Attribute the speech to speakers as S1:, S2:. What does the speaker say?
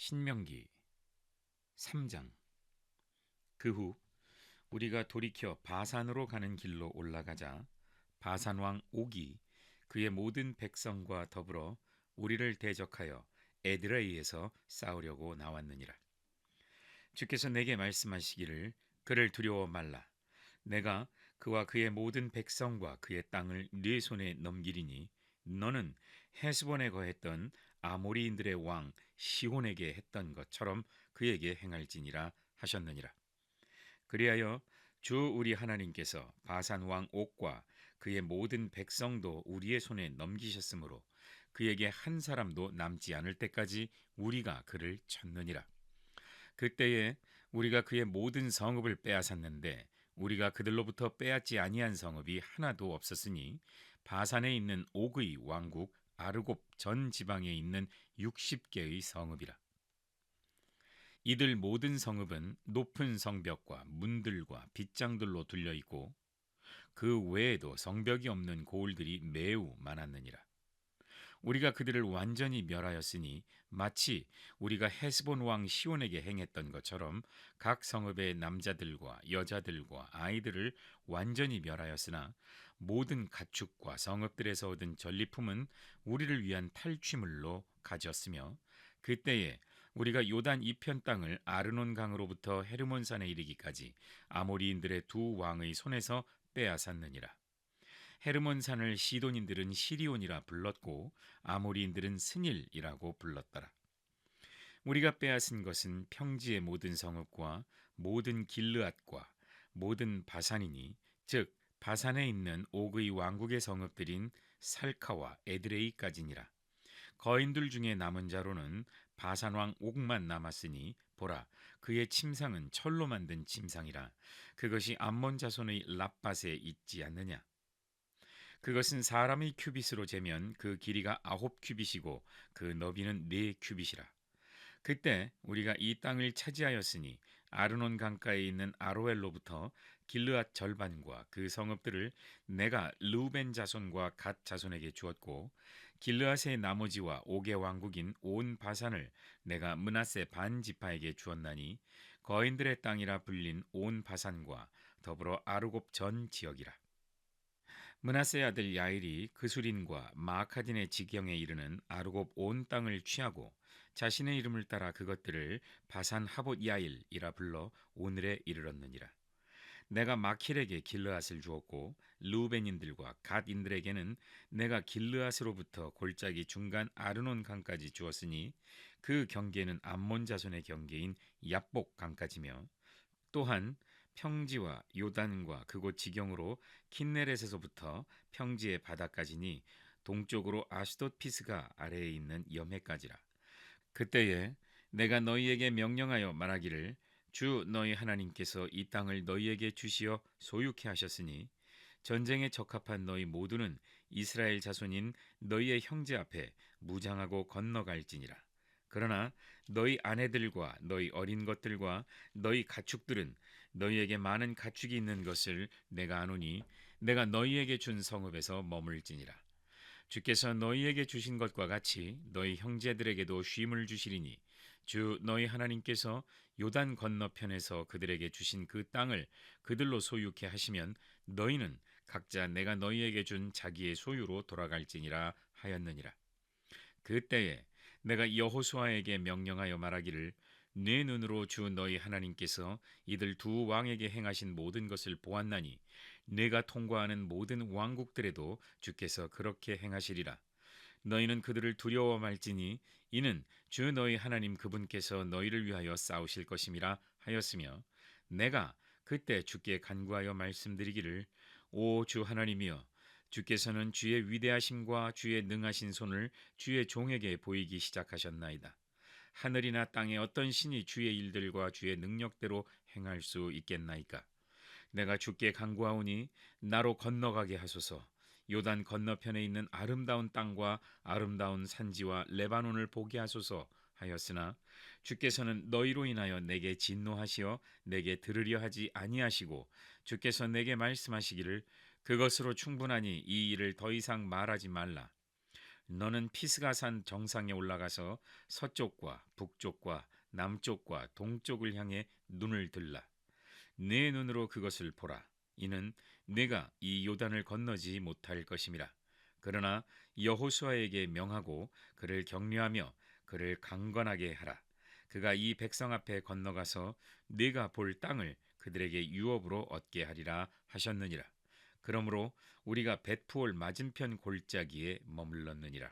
S1: 신명기 3장. 그 후 우리가 돌이켜 바산으로 가는 길로 올라가자 바산 왕 옥이 그의 모든 백성과 더불어 우리를 대적하여 에드레이에서 싸우려고 나왔느니라. 주께서 내게 말씀하시기를 그를 두려워 말라. 내가 그와 그의 모든 백성과 그의 땅을 네 손에 넘기리니 너는 헤스본에 거했던 아모리인들의 왕 시온에게 했던 것처럼 그에게 행할지니라 하셨느니라. 그리하여 주 우리 하나님께서 바산 왕 옥과 그의 모든 백성도 우리의 손에 넘기셨으므로 그에게 한 사람도 남지 않을 때까지 우리가 그를 쳤느니라. 그때에 우리가 그의 모든 성읍을 빼앗았는데 우리가 그들로부터 빼앗지 아니한 성읍이 하나도 없었으니 바산에 있는 옥의 왕국 아르곱 전 지방에 있는 60개의 성읍이라. 이들 모든 성읍은 높은 성벽과 문들과 빗장들로 둘려 있고 그 외에도 성벽이 없는 고을들이 매우 많았느니라. 우리가 그들을 완전히 멸하였으니 마치 우리가 헤스본 왕 시온에게 행했던 것처럼 각 성읍의 남자들과 여자들과 아이들을 완전히 멸하였으나 모든 가축과 성읍들에서 얻은 전리품은 우리를 위한 탈취물로 가졌으며 그때에 우리가 요단 이편 땅을 아르논 강으로부터 헤르몬 산에 이르기까지 아모리인들의 두 왕의 손에서 빼앗았느니라. 헤르몬 산을 시돈인들은 시리온이라 불렀고 아모리인들은 스닐이라고 불렀더라. 우리가 빼앗은 것은 평지의 모든 성읍과 모든 길르앗과 모든 바산이니 즉 바산에 있는 옥의 왕국의 성읍들인 살카와 에드레이까지니라. 거인들 중에 남은 자로는 바산 왕 옥만 남았으니 보라 그의 침상은 철로 만든 침상이라 그것이 암몬 자손의 랍밭에 있지 않느냐 그것은 사람의 큐빗으로 재면 그 길이가 아홉 큐빗이고 그 너비는 네 큐빗이라. 그때 우리가 이 땅을 차지하였으니 아르논 강가에 있는 아로엘로부터 길르앗 절반과 그 성읍들을 내가 루벤 자손과 갓 자손에게 주었고 길르앗의 나머지와 옥의 왕국인 온 바산을 내가 문하세 반 지파에게 주었나니 거인들의 땅이라 불린 온 바산과 더불어 아르곱 전 지역이라. 문하세 아들 야일이 그수린과 마카딘의 지경에 이르는 아르곱 온 땅을 취하고 자신의 이름을 따라 그것들을 바산 하봇 야일이라 불러 오늘에 이르렀느니라. 내가 마킬에게 길르앗을 주었고 루벤인들과 갓인들에게는 내가 길르앗으로부터 골짜기 중간 아르논 강까지 주었으니 그 경계는 암몬 자손의 경계인 얍복 강까지며 또한 평지와 요단과 그곳 지경으로 킨네렛에서부터 평지의 바다까지니 동쪽으로 아스돗 피스가 아래에 있는 염해까지라. 그때에 내가 너희에게 명령하여 말하기를 주 너희 하나님께서 이 땅을 너희에게 주시어 소유케 하셨으니 전쟁에 적합한 너희 모두는 이스라엘 자손인 너희의 형제 앞에 무장하고 건너갈지니라. 그러나 너희 아내들과 너희 어린 것들과 너희 가축들은 너희에게 많은 가축이 있는 것을 내가 아노니 내가 너희에게 준 성읍에서 머물지니라. 주께서 너희에게 주신 것과 같이 너희 형제들에게도 쉼을 주시리니 주 너희 하나님께서 요단 건너편에서 그들에게 주신 그 땅을 그들로 소유케 하시면 너희는 각자 내가 너희에게 준 자기의 소유로 돌아갈지니라 하였느니라. 그때에 내가 여호수아에게 명령하여 말하기를 내 눈으로 주 너희 하나님께서 이들 두 왕에게 행하신 모든 것을 보았나니 내가 통과하는 모든 왕국들에도 주께서 그렇게 행하시리라. 너희는 그들을 두려워 말지니 이는 주 너희 하나님 그분께서 너희를 위하여 싸우실 것임이라 하였으며 내가 그때 주께 간구하여 말씀드리기를 오 주 하나님이여 주께서는 주의 위대하심과 주의 능하신 손을 주의 종에게 보이기 시작하셨나이다. 하늘이나 땅에 어떤 신이 주의 일들과 주의 능력대로 행할 수 있겠나이까? 내가 주께 간구하오니 나로 건너가게 하소서. 요단 건너편에 있는 아름다운 땅과 아름다운 산지와 레바논을 보게 하소서 하였으나 주께서는 너희로 인하여 내게 진노하시어 내게 들으려 하지 아니하시고 주께서 내게 말씀하시기를 그것으로 충분하니 이 일을 더 이상 말하지 말라. 너는 피스가산 정상에 올라가서 서쪽과 북쪽과 남쪽과 동쪽을 향해 눈을 들라. 내 눈으로 그것을 보라. 이는 내가 이 요단을 건너지 못할 것임이라. 그러나 여호수아에게 명하고 그를 격려하며 그를 강건하게 하라. 그가 이 백성 앞에 건너가서 네가 볼 땅을 그들에게 유업으로 얻게 하리라 하셨느니라. 그러므로 우리가 벳푸올 맞은편 골짜기에 머물렀느니라.